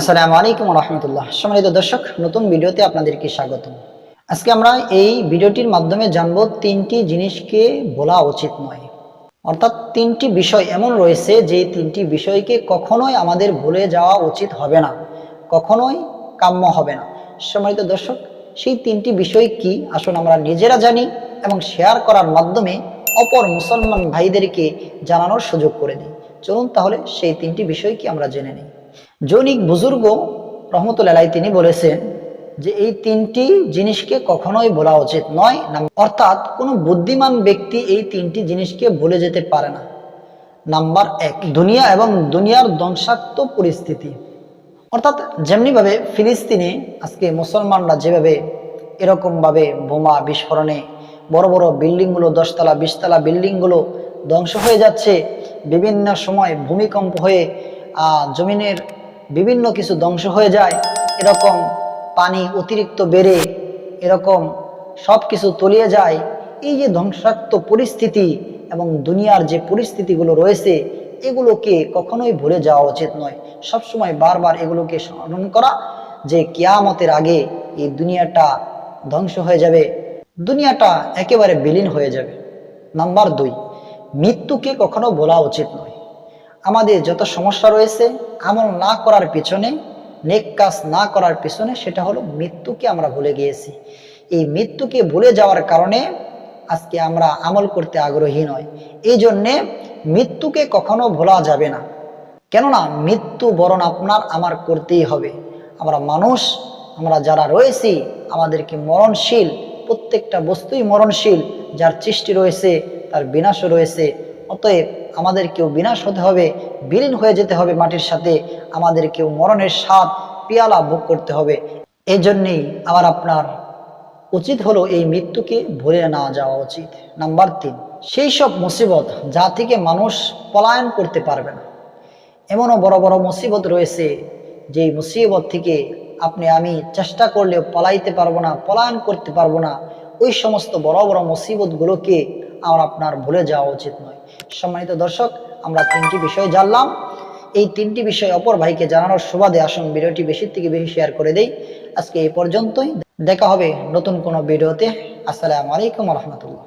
আসসালামু আলাইকুম রহমতুল্লাহ সম্মানিত দর্শক, নতুন ভিডিওতে আপনাদেরকে স্বাগত আজকে আমরা এই ভিডিওটির মাধ্যমে জানব তিনটি জিনিসকে বলা উচিত নয়। অর্থাৎ তিনটি বিষয় এমন রয়েছে যে তিনটি বিষয়কে কখনোই আমাদের ভুলে যাওয়া উচিত হবে না, কখনোই কাম্য হবে না। সম্মানিত দর্শক, সেই তিনটি বিষয় কি? আসুন আমরা নিজেরা জানি এবং শেয়ার করার মাধ্যমে অপর মুসলমান ভাইদেরকে জানানোর সুযোগ করে দিই। চলুন তাহলে সেই তিনটি বিষয় কি আমরা জেনে নিই। জৈনিক বুজুর্গ রহমতুল্লাহ তিনি বলেছেন যে এই তিনটি জিনিসকে কখনোই বলা উচিত নয় অর্থাৎ কোনো বুদ্ধিমান ব্যক্তি এই তিনটি জিনিসকে ভুলে যেতে পারে না। নাম্বার এক, দুনিয়া এবং দুনিয়ার ধ্বংসাত্মক পরিস্থিতি। অর্থাৎ যেমনিভাবে ফিলিস্তিনে আজকে মুসলমানরা যেভাবে এরকমভাবে বোমা বিস্ফোরণে বড় বড় বিল্ডিংগুলো, দশতলা, বিশতলা বিল্ডিংগুলো ধ্বংস হয়ে যাচ্ছে, বিভিন্ন সময় ভূমিকম্প হয়ে জমিনের বিভিন্ন কিছু ধ্বংস হয়ে যায়। এরকম পানি অতিরিক্ত বেড়ে, এরকম সব কিছু তলিয়ে যায়। এই যে ধ্বংসাত্মক পরিস্থিতি এবং দুনিয়ার যে পরিস্থিতিগুলো রয়েছে, এগুলোকে কখনোই ভুলে যাওয়া উচিত নয়। সবসময় বারবার এগুলোকে স্মরণ করা যে কিয়ামতের আগে এই দুনিয়াটা ধ্বংস হয়ে যাবে। দুনিয়াটা একেবারে বিলীন হয়ে যাবে। নাম্বার দুই, মৃত্যুকে কখনো বলা উচিত নয়। আমাদের যত সমস্যা রয়েছে, আমল না করার পিছনে, নেক কাজ না করার পিছনে সেটা হলো মৃত্যুকে আমরা ভুলে গিয়েছি। এই মৃত্যুকে ভুলে যাওয়ার কারণে আজকে আমরা আমল করতে আগ্রহী নয় এই জন্যে মৃত্যুকে কখনো ভোলা যাবে না। কেননা মৃত্যু বরণ আপনার, আমার করতেই হবে। আমরা মানুষ, আমরা যারা রয়েছি, আমাদেরকে মরণশীল, প্রত্যেকটা বস্তুই মরণশীল, যার সৃষ্টি রয়েছে, তার বিনাশও রয়েছে। অতএব আমাদেরকেও বিনাশ হতে হবে, বিলীন হয়ে যেতে হবে মাটির সাথে আমাদেরকেও মরণের স্বাদ, পিয়ালা ভোগ করতে হবে। এই জন্যেই আমার আপনার উচিত হলো এই মৃত্যুকে ভুলে না যাওয়া উচিত। নাম্বার তিন, সেই সব মুসিবত যা থেকে মানুষ পলায়ন করতে পারবে না। এমনও বড় বড় মুসিবত রয়েছে যে মুসিবত থেকে আপনি আমি চেষ্টা করলেও পলাইতে পারব না, পলায়ন করতে পারব না। ওই সমস্ত বড় বড় মুসিবতগুলোকে আমার আপনার ভুলে যাওয়া উচিত নয়। সম্মানিত দর্শক, আমরা তিনটি বিষয় জানলাম। এই তিনটি বিষয় অপর ভাইকে জানানোর সুবাদে আসুন ভিডিওটি বেশি থেকে বেশি শেয়ার করে দেই। আজকে এই পর্যন্তই। দেখা হবে নতুন কোনো ভিডিওতে। আসসালামু আলাইকুম রহমতুল্লাহ।